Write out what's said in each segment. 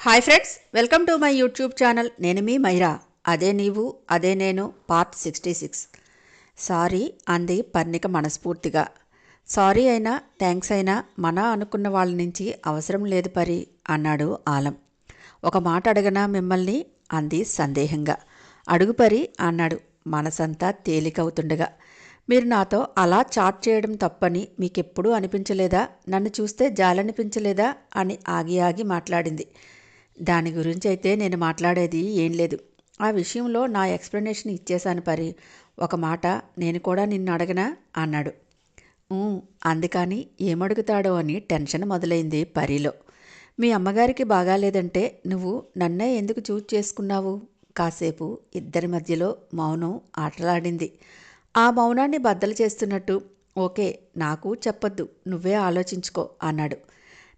Hi friends welcome to my YouTube channel నేను మీ మైరా. అదే నీవు అదే నేను పార్ట్ సిక్స్టీ సిక్స్ సారీ అంది పర్ణిక మనస్ఫూర్తిగా. సారీ అయినా థ్యాంక్స్ అయినా మన అనుకున్న వాళ్ళ నుంచి అవసరం లేదు పరి అన్నాడు ఆలం. ఒక మాట అడగనా మిమ్మల్ని? అంది సందేహంగా. అడుగు పరి అన్నాడు. మనసంతా తేలికవుతుండగా. మీరు నాతో అలా చాట్ చేయడం తప్పని మీకెప్పుడూ అనిపించలేదా? నన్ను చూస్తే జాలనిపించలేదా? అని ఆగి ఆగి మాట్లాడింది. దాని గురించి అయితే నేను మాట్లాడేది ఏం లేదు. ఆ విషయంలో నా ఎక్స్ప్లెనేషన్ ఇచ్చేశాను పరి. ఒక మాట నేను కూడా నిన్ను అడగనా? అన్నాడు. అందుకని ఏమడుగుతాడో అని టెన్షన్ మొదలైంది పరిలో. మీ అమ్మగారికి బాగాలేదంటే నువ్వు నన్నే ఎందుకు చూజ్ చేసుకున్నావు? కాసేపు ఇద్దరి మధ్యలో మౌనం ఆటలాడింది. ఆ మౌనాన్ని బద్దలు చేస్తున్నట్టు ఓకే నాకు చెప్పొద్దు నువ్వే ఆలోచించుకో అన్నాడు.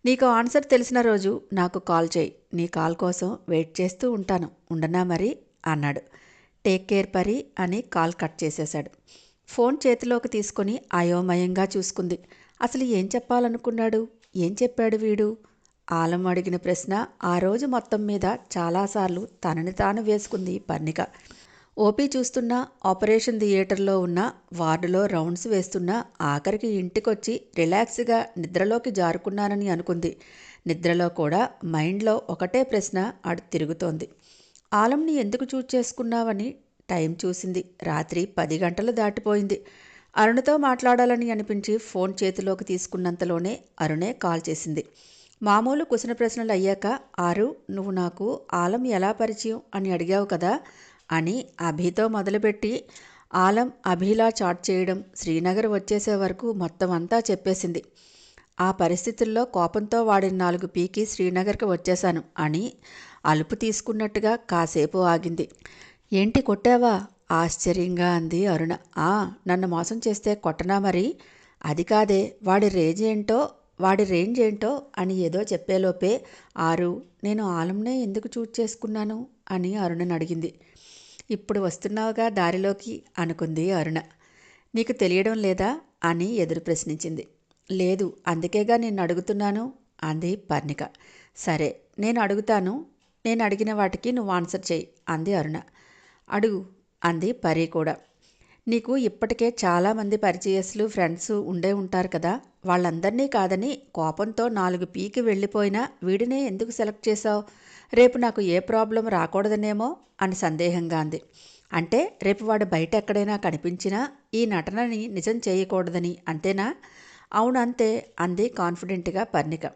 నీకు ఆన్సర్ తెలిసిన రోజు నాకు కాల్ చేయి. నీ కాల్ కోసం వెయిట్ చేస్తూ ఉంటాను. ఉండనా మరి? అన్నాడు. టేక్ కేర్ పరి అని కాల్ కట్ చేసేశాడు. ఫోన్ చేతిలోకి తీసుకొని అయోమయంగా చూసుకుంది. అసలు ఏం చెప్పాలనుకున్నాడు? ఏం చెప్పాడు వీడు? ఆలం అడిగిన ప్రశ్న ఆ రోజు మొత్తం మీద చాలాసార్లు తనని తాను వేసుకుంది పర్ణిక ఓపీ చూస్తున్నా ఆపరేషన్ థియేటర్లో ఉన్న వార్డులో రౌండ్స్ వేస్తున్నా ఆఖరికి ఇంటికొచ్చి రిలాక్స్గా నిద్రలోకి జారుకున్నానని అనుకుంది. నిద్రలో కూడా మైండ్లో ఒకటే ప్రశ్న అడు తిరుగుతోంది. ఆలంని ఎందుకు చూజ్ చేసుకున్నావని టైం చూసింది. రాత్రి పది గంటలు దాటిపోయింది. అరుణతో మాట్లాడాలని అనిపించి ఫోన్ చేతిలోకి తీసుకున్నంతలోనే అరుణే కాల్ చేసింది. మామూలు కుసిన ప్రశ్నలు అయ్యాక ఆరు నువ్వు నాకు ఆలం ఎలా పరిచయం? అని అడిగావు కదా. అని అభితో మొదలుపెట్టి ఆలం అభిలా చాట్ చేయడం శ్రీనగర్ వచ్చేసే వరకు మొత్తం అంతా చెప్పేసింది. ఆ పరిస్థితుల్లో కోపంతో వాడిన నాలుగు పీకి శ్రీనగర్కి వచ్చేశాను అని అలుపు తీసుకున్నట్టుగా కాసేపు ఆగింది. ఏంటి కొట్టావా? ఆశ్చర్యంగా అంది అరుణ. ఆ నన్ను మోసం చేస్తే కొట్టనా మరి? అది కాదే వాడి రేంజ్ ఏంటో వాడి రేంజ్ ఏంటో అని ఏదో చెప్పేలోపే ఆరు నేను ఆలంనే ఎందుకు చూజ్ చేసుకున్నాను? అని అరుణని అడిగింది. ఇప్పుడు వస్తున్నావుగా దారిలోకి అనుకుంది అరుణ. నీకు తెలియడం లేదా? అని ఎదురు ప్రశ్నించింది. లేదు అందుకేగా నిన్ను అడుగుతున్నాను? అంది పర్ణిక. సరే నేను అడుగుతాను. నేను అడిగిన వాటికి నువ్వు ఆన్సర్ చేయి అంది అరుణ. అడుగు అంది పరి కూడా. నీకు ఇప్పటికే చాలామంది పరిచయస్తులు ఫ్రెండ్స్ ఉండే ఉంటారు కదా. వాళ్ళందరినీ కాదని కోపంతో నాలుగు పీకి వెళ్ళిపోయినా వీడినే ఎందుకు సెలెక్ట్ చేశావు? రేపు నాకు ఏ ప్రాబ్లం రాకూడదనేమో అని సందేహంగా అంది. అంటే రేపు వాడు బయట ఎక్కడైనా కనిపించినా ఈ నటనని నిజం చేయకూడదని అంతేనా? అవును అంతే అంది కాన్ఫిడెంట్గా పర్ణిక.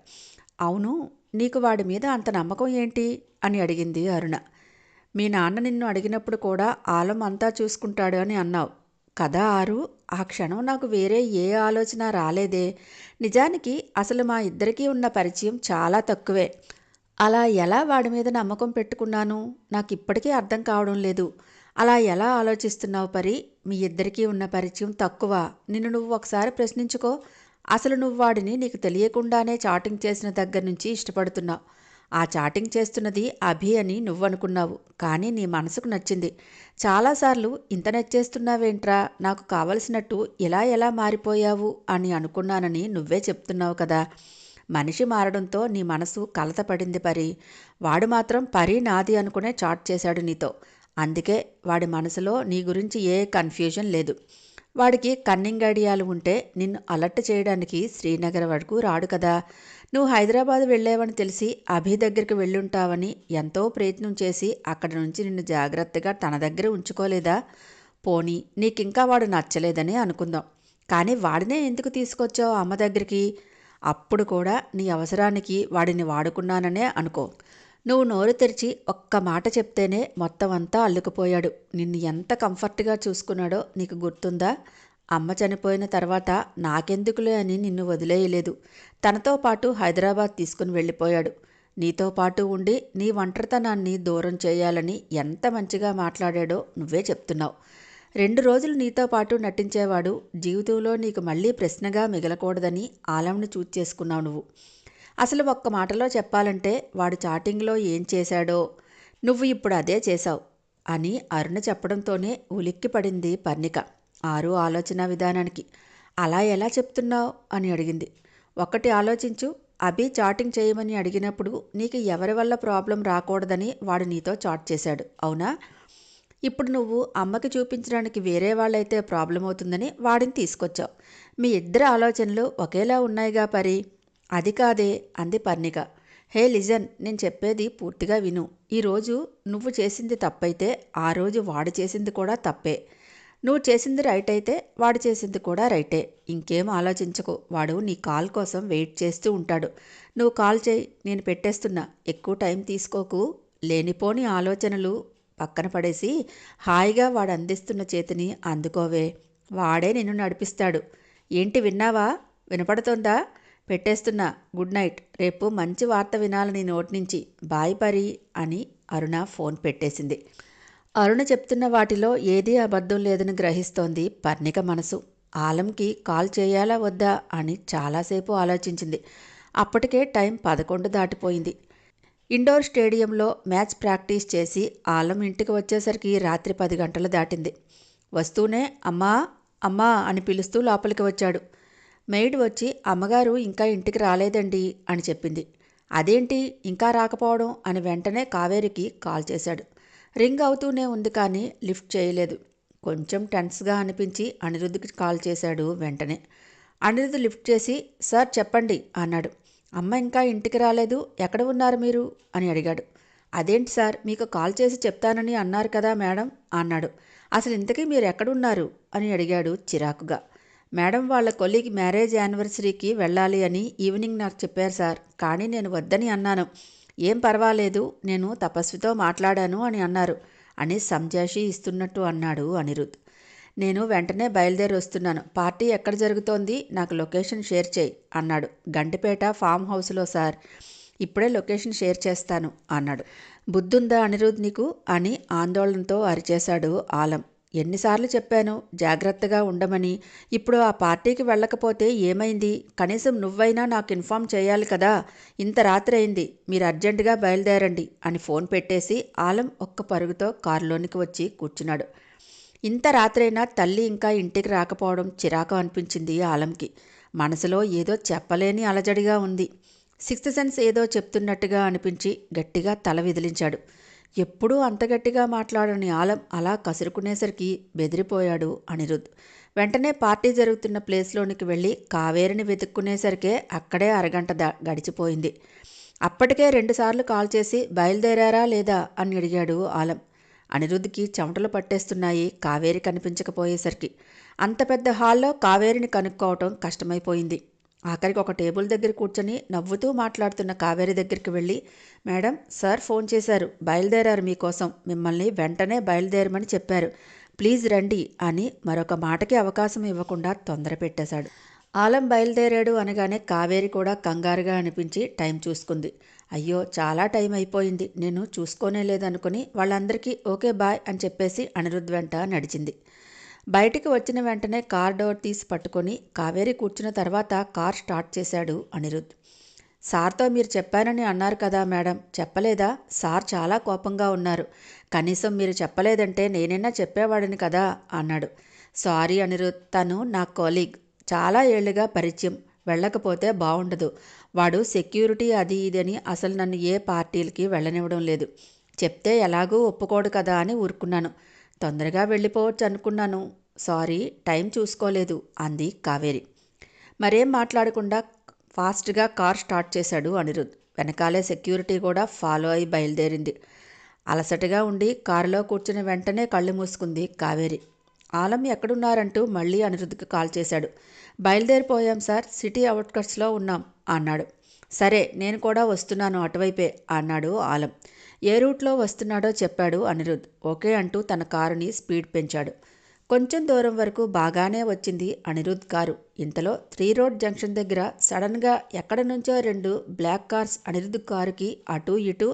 అవును నీకు వాడి మీద అంత నమ్మకం ఏంటి? అని అడిగింది అరుణ. మీ నాన్న నిన్ను అడిగినప్పుడు కూడా ఆలం అంతా చూసుకుంటాడు అని అన్నావు. కదా ఆరు ఆ క్షణం నాకు వేరే ఏ ఆలోచన రాలేదే. నిజానికి అసలు మా ఇద్దరికీ ఉన్న పరిచయం చాలా తక్కువే. అలా ఎలా వాడి మీద నమ్మకం పెట్టుకున్నాను? నాకు ఇప్పటికీ అర్థం కావడం లేదు. అలా ఎలా ఆలోచిస్తున్నావు పరి? మీ ఇద్దరికీ ఉన్న పరిచయం తక్కువ. నిన్ను నువ్వు ఒకసారి ప్రశ్నించుకో. అసలు నువ్వు వాడిని నీకు తెలియకుండానే చాటింగ్ చేసిన దగ్గర నుంచి ఇష్టపడుతున్నావు. ఆ చాటింగ్ చేస్తున్నది అభి అని నువ్వనుకున్నావు. కానీ నీ మనసుకు నచ్చింది. చాలాసార్లు ఇంత నచ్చేస్తున్నావేంట్రా? నాకు కావలసినట్టు ఇలా ఎలా మారిపోయావు? అని అనుకున్నానని నువ్వే చెప్తున్నావు కదా. మనిషి మారడంతో నీ మనసు కలత పడింది పరి. వాడు మాత్రం పరి నాది అనుకునే చాట్ చేశాడు నీతో. అందుకే వాడి మనసులో నీ గురించి ఏ కన్ఫ్యూజన్ లేదు. వాడికి కన్నింగ్ ఐడియాలు ఉంటే నిన్ను అలర్ట్ చేయడానికి శ్రీనగర్ వరకు రాడు కదా. నువ్వు హైదరాబాద్ వెళ్ళావని తెలిసి అభి దగ్గరికి వెళ్ళుంటావని ఎంతో ప్రయత్నం చేసి అక్కడి నుంచి నిన్ను జాగ్రత్తగా తన దగ్గర ఉంచుకోలేదా? పోనీ నీకింకా వాడు నచ్చలేదని అనుకుందాం. కానీ వాడినే ఎందుకు తీసుకొచ్చావు అమ్మ దగ్గరికి? అప్పుడు కూడా నీ అవసరానికి వాడిని వాడుకున్నాననే అనుకో. నువ్వు నోరు తెరిచి ఒక్క మాట చెప్తేనే మొత్తం అంతా అల్లుకుపోయాడు. నిన్ను ఎంత కంఫర్ట్గా చూసుకున్నాడో నీకు గుర్తుందా? అమ్మ చనిపోయిన తర్వాత నాకెందుకులే అని నిన్ను వదిలేయలేదు. తనతో పాటు హైదరాబాద్ తీసుకుని వెళ్ళిపోయాడు. నీతో పాటు ఉండి నీ ఒంటరితనాన్ని దూరం చేయాలని ఎంత మంచిగా మాట్లాడాడో నువ్వే చెప్తున్నావు. రెండు రోజులు నీతో పాటు నటించేవాడు జీవితంలో నీకు మళ్ళీ ప్రశ్నగా మిగలకూడదని ఆలంని చూజ్ చేసుకున్నావు నువ్వు. అసలు ఒక్క మాటలో చెప్పాలంటే వాడు చాటింగ్లో ఏం చేశాడో నువ్వు ఇప్పుడు అదే చేశావు అని అరుణ చెప్పడంతోనే ఉలిక్కి పడింది పర్ణిక. ఆరు ఆలోచన విధానానికి అలా ఎలా చెప్తున్నావు అని అడిగింది. ఒకటి ఆలోచించు అభి చాటింగ్ చేయమని అడిగినప్పుడు నీకు ఎవరి వల్ల ప్రాబ్లం రాకూడదని వాడు నీతో చాట్ చేశాడు అవునా? ఇప్పుడు నువ్వు అమ్మకి చూపించడానికి వేరే వాళ్ళైతే ప్రాబ్లం అవుతుందని వాడిని తీసుకొచ్చావు. మీ ఇద్దరి ఆలోచనలు ఒకేలా ఉన్నాయిగా పరి. అది కాదే అంది పర్ణిక. హే లిజన్ నేను చెప్పేది పూర్తిగా విను. ఈరోజు నువ్వు చేసింది తప్పైతే ఆ రోజు వాడు చేసింది కూడా తప్పే. నువ్వు చేసింది రైట్ అయితే వాడు చేసింది కూడా రైటే. ఇంకేం ఆలోచించకు. వాడు నీ కాల్ కోసం వెయిట్ చేస్తూ ఉంటాడు. నువ్వు కాల్ చేయి నేను పెట్టేస్తున్నా. ఎక్కువ టైం తీసుకోకు. లేనిపోని ఆలోచనలు పక్కన పడేసి హాయిగా వాడు అందిస్తున్న చేతిని అందుకోవే. వాడే నిన్ను నడిపిస్తాడు. ఏంటి విన్నావా? వినపడుతోందా? పెట్టేస్తున్నా. Good night. రేపు మంచి వార్త వినాలని నోటి నుంచి. బాయ్ పరి అని అరుణ ఫోన్ పెట్టేసింది. అరుణ చెప్తున్న వాటిలో ఏదీ అబద్ధం లేదని గ్రహిస్తోంది పర్ణిక మనసు. ఆలంకి కాల్ చేయాలా వద్దా? అని చాలాసేపు ఆలోచించింది. అప్పటికే టైం పదకొండు దాటిపోయింది. ఇండోర్ స్టేడియంలో మ్యాచ్ ప్రాక్టీస్ చేసి ఆలం ఇంటికి వచ్చేసరికి రాత్రి పది గంటలు దాటింది. వస్తూనే అమ్మా అమ్మా అని పిలుస్తూ లోపలికి వచ్చాడు. మెయిడ్ వచ్చి అమ్మగారు ఇంకా ఇంటికి రాలేదండి అని చెప్పింది. అదేంటి ఇంకా రాకపోవడం అని వెంటనే కావేరికి కాల్ చేశాడు. రింగ్ అవుతూనే ఉంది కానీ లిఫ్ట్ చేయలేదు. కొంచెం టెన్స్గా అనిపించి అనిరుద్ధికి కాల్ చేశాడు వెంటనే. అనిరుద్ధ్ లిఫ్ట్ చేసి సార్ చెప్పండి అన్నాడు. అమ్మ ఇంకా ఇంటికి రాలేదు ఎక్కడ ఉన్నారు మీరు? అని అడిగాడు. అదేంటి సార్ మీకు కాల్ చేసి చెప్తానని అన్నారు కదా మేడం అన్నాడు. అసలు ఇంతకీ మీరు ఎక్కడున్నారు అని అడిగాడు చిరాకుగా. మేడం వాళ్ళ కొలీగ్ మ్యారేజ్ యానివర్సరీకి వెళ్ళాలి అని ఈవినింగ్ నాకు చెప్పారు సార్ కానీ నేను వద్దని అన్నాను. ఏం పర్వాలేదు నేను తపస్వితో మాట్లాడాను అని అన్నారు. అని సంజాషి ఇస్తున్నట్టు అన్నాడు అనిరుద్. నేను వెంటనే బయలుదేరి వస్తున్నాను. పార్టీ ఎక్కడ జరుగుతోంది? నాకు లొకేషన్ షేర్ చేయి అన్నాడు. గంటిపేట ఫామ్ హౌస్లో సార్. ఇప్పుడే లొకేషన్ షేర్ చేస్తాను అన్నాడు. బుద్ధుందా అనిరుద్ నీకు? అని ఆందోళనతో అరిచేశాడు ఆలం. ఎన్నిసార్లు చెప్పాను జాగ్రత్తగా ఉండమని. ఇప్పుడు ఆ పార్టీకి వెళ్ళకపోతే ఏమైంది? కనీసం నువ్వైనా నాకు ఇన్ఫామ్ చేయాలి కదా? ఇంత రాత్రి అయింది మీరు అర్జెంటుగా బయలుదేరండి అని ఫోన్ పెట్టేసి ఆలం ఒక్క పరుగుతో కారులోనికి వచ్చి కూర్చున్నాడు. ఇంత రాత్రైనా తల్లి ఇంకా ఇంటికి రాకపోవడం చిరాకు అనిపించింది ఆలంకి. మనసులో ఏదో చెప్పలేని అలజడిగా ఉంది. సిక్స్త్ సెన్స్ ఏదో చెప్తున్నట్టుగా అనిపించి గట్టిగా తల విదిలించాడు. ఎప్పుడూ అంత గట్టిగా మాట్లాడని ఆలం అలా కసురుకునేసరికి బెదిరిపోయాడు అనిరుద్. వెంటనే పార్టీ జరుగుతున్న ప్లేస్లోనికి వెళ్ళి కావేరిని వెతుక్కునేసరికే అక్కడే అరగంట దా గడిచిపోయింది. అప్పటికే రెండుసార్లు కాల్ చేసి బయలుదేరారా లేదా అని అడిగాడు ఆలం. అనిరుద్ధికి చెమటలు పట్టేస్తున్నాయి. కావేరి కనిపించకపోయేసరికి. అంత పెద్ద హాల్లో కావేరిని కనుక్కోవటం కష్టమైపోయింది. ఆఖరికి ఒక టేబుల్ దగ్గర కూర్చొని నవ్వుతూ మాట్లాడుతున్న కావేరి దగ్గరికి వెళ్ళి మేడం సార్ ఫోన్ చేశారు. బయలుదేరారు మీకోసం. మిమ్మల్ని వెంటనే బయలుదేరమని చెప్పారు. ప్లీజ్ రండి అని మరొక మాటకి అవకాశం ఇవ్వకుండా తొందర పెట్టేశాడు. ఆలం బయలుదేరాడు అనగానే కావేరి కూడా కంగారుగా అనిపించి టైం చూసుకుంది. అయ్యో చాలా టైం అయిపోయింది. నేను చూసుకోనే లేదనుకుని వాళ్ళందరికీ ఓకే బాయ్ అని చెప్పేసి అనిరుద్ వెంట నడిచింది. బయటికి వచ్చిన వెంటనే కార్ డోర్ తీసి పట్టుకొని కావేరి కూర్చున్న తర్వాత కార్ స్టార్ట్ చేశాడు అనిరుద్ సార్తో మీరు చెప్పానని అన్నారు కదా మేడం. చెప్పలేదా? సార్ చాలా కోపంగా ఉన్నారు. కనీసం మీరు చెప్పలేదంటే నేనైనా చెప్పేవాడిని కదా అన్నాడు. సారీ అనిరుద్ తను నా కొలీగ్. చాలా ఏళ్ళుగా పరిచయం. వెళ్ళకపోతే బాగుండదు వాడు సెక్యూరిటీ అది ఇది అని అసలు నన్ను ఏ పార్టీలకి వెళ్ళనివ్వడం లేదు. చెప్తే ఎలాగూ ఒప్పుకోడు కదా అని ఊరుకున్నాను. తొందరగా వెళ్ళిపోవచ్చు అనుకున్నాను. సారీ టైం చూసుకోలేదు అంది కావేరి. మరేం మాట్లాడకుండా ఫాస్ట్గా కార్ స్టార్ట్ చేశాడు అనిరుద్. వెనకాలే సెక్యూరిటీ కూడా ఫాలో అయి బయలుదేరింది. అలసటగా ఉండి కారులో కూర్చుని వెంటనే కళ్ళు మూసుకుంది కావేరి. ఆలం ఎక్కడున్నారంటూ మళ్ళీ అనిరుద్ధ్కి కాల్ చేశాడు. బయలుదేరిపోయాం సార్ సిటీ అవుట్కట్స్లో ఉన్నాం అన్నాడు. సరే నేను కూడా వస్తున్నాను అటువైపే అన్నాడు ఆలం. ఏ రూట్లో వస్తున్నాడో చెప్పాడు అనిరుద్ ఓకే అంటూ తన కారుని స్పీడ్ పెంచాడు. కొంచెం దూరం వరకు బాగానే వచ్చింది అనిరుద్ కారు. ఇంతలో త్రీ రోడ్ జంక్షన్ దగ్గర సడన్గా ఎక్కడ నుంచో రెండు బ్లాక్ కార్స్ అనిరుద్ కారుకి అటూ ఇటూ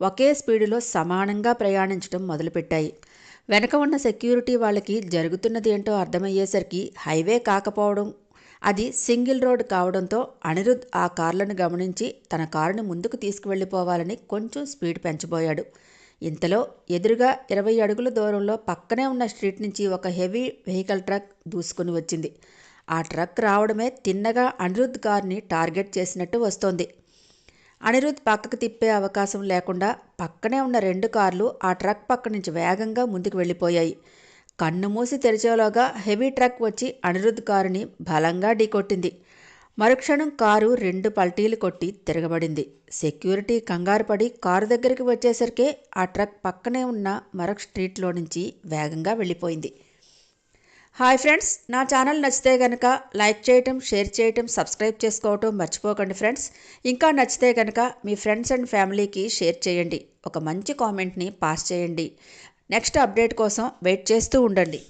ఒకే స్పీడులో సమానంగా ప్రయాణించడం మొదలుపెట్టాయి. వెనక ఉన్న సెక్యూరిటీ వాళ్ళకి జరుగుతున్నది ఏంటో అర్థమయ్యేసరికి హైవే కాకపోవడం అది సింగిల్ రోడ్ కావడంతో అనిరుద్ ఆ కార్లను గమనించి తన కారుని ముందుకు తీసుకువెళ్ళిపోవాలని కొంచెం స్పీడ్ పెంచబోయాడు. ఇంతలో ఎదురుగా ఇరవై అడుగుల దూరంలో పక్కనే ఉన్న స్ట్రీట్ నుంచి ఒక హెవీ వెహికల్ ట్రక్ దూసుకుని వచ్చింది. ఆ ట్రక్ రావడమే తిన్నగా అనిరుద్ధ్ కార్ని టార్గెట్ చేసినట్టు వస్తోంది. అనిరుద్ పక్కకు తిప్పే అవకాశం లేకుండా పక్కనే ఉన్న రెండు కార్లు ఆ ట్రక్ పక్క నుంచి వేగంగా ముందుకు వెళ్ళిపోయాయి. కన్ను మూసి తెరిచేలోగా హెవీ ట్రక్ వచ్చి అనిరుద్ధ్ కారుని బలంగా ఢీకొట్టింది. మరుక్షణం కారు రెండు పల్టీలు కొట్టి తిరగబడింది. సెక్యూరిటీ కంగారుపడి కారు దగ్గరికి వచ్చేసరికే ఆ ట్రక్ పక్కనే ఉన్న మరొక స్ట్రీట్లో నుంచి వేగంగా వెళ్ళిపోయింది. హాయ్ ఫ్రెండ్స్ నా ఛానల్ నచ్చితే కనుక లైక్ చేయటం షేర్ చేయటం సబ్స్క్రైబ్ చేసుకోవటం మర్చిపోకండి ఫ్రెండ్స్. ఇంకా నచ్చితే కనుక మీ ఫ్రెండ్స్ అండ్ ఫ్యామిలీకి షేర్ చేయండి. ఒక మంచి కామెంట్ని పాస్ చేయండి. నెక్స్ట్ అప్డేట్ కోసం వెయిట్ చేస్తూ ఉండండి.